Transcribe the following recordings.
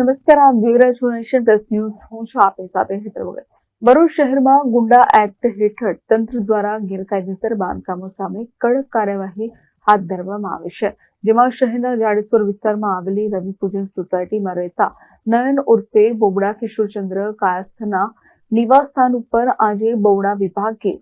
નમસ્કાર, આપ જોઈ રહ્યા છો નેશન પ્લસ ન્યૂઝ. હું છું આપની સાથે હેતર વગર. ભરૂચ શહેરમાં ગુંડા એક્ટ હેઠળ તંત્ર દ્વારા ગેરકાયદેસર બાંધકામો સામે કડક કાર્યવાહી હાથ ધરવામાં આવી છે, જેમાં શહેરના જાડેશ્વર વિસ્તારમાં આવેલી રવિ પૂજન સોસાયટીમાં રહેતા નયન ઉર્ફે બોબડા કિશોરચંદ્ર કાયસ્થના નિવાસસ્થાન ઉપર આજે બૌડા વિભાગે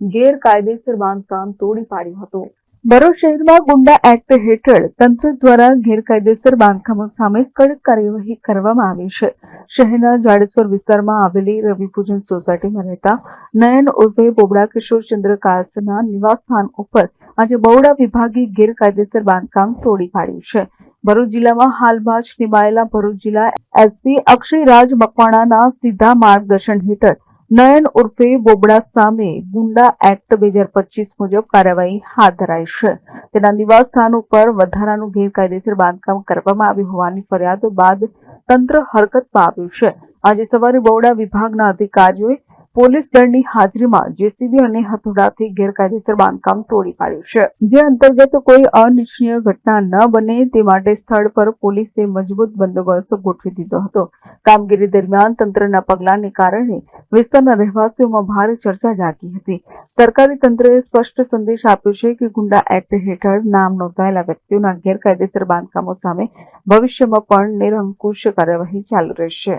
ગેરકાયદેસર બાંધકામ તોડી પાડ્યું હતું. ભરૂચ શહેરમાં ગુંડા એક્ટ હેઠળ તંત્ર દ્વારા ગેરકાયદેસર બાંધકામો સામે કડક કાર્યવાહી કરવામાં આવી છે. શહેરના જાડેશ્વર વિસ્તારમાં આવેલી રવિપૂજન સોસાયટીમાં રહેતા નયન ઉર્ફે બોબડા કિશોરચંદ્ર કાસના નિવાસસ્થાન ઉપર આજે બહુડા વિભાગે ગેરકાયદેસર બાંધકામ તોડી પાડ્યું છે. ભરૂચ જિલ્લામાં હાલમાં જ નિમાયેલા ભરૂચ જિલ્લા એસપી અક્ષયરાજ મકવાણાના સીધા માર્ગદર્શન હેઠળ નયન ઉર્ફે બોબડા સામે ગુંડા એક્ટ બે હજાર પચીસ મુજબ કાર્યવાહી હાથ ધરાઈ છે. તેના નિવાસ સ્થાન ઉપર વધારાનું ગેરકાયદેસર બાંધકામ કરવામાં આવ્યું હોવાની ફરિયાદો બાદ તંત્ર હરકતમાં આવ્યું છે. આજે સવારે બૌડા વિભાગના અધિકારીઓએ પોલીસ દળની હાજરીમાં જેસીબી અને હથોડાથી ગેરકાયદેસર બાંધકામ તોડી પાડ્યું છે. જે અંતર્ગત કોઈ અનિચ્છનીય ઘટના ન બને તે માટે સ્થળ પર પોલીસે મજબૂત બંદોબસ્ત ગોઠવી દીધો હતો. કામગીરી દરમિયાન તંત્રના પગલાંને કારણે વિસ્તારના રહેવાસીઓમાં ભારે ચર્ચા જાગી હતી. સરકારી તંત્રએ સ્પષ્ટ સંદેશ આપ્યો છે કે ગુંડા એક્ટ હેઠળ નામ નોંધાયેલા વ્યક્તિઓના ગેરકાયદેસર બાંધકામો સામે ભવિષ્યમાં પણ નિરંકુશ કાર્યવાહી ચાલુ રહેશે.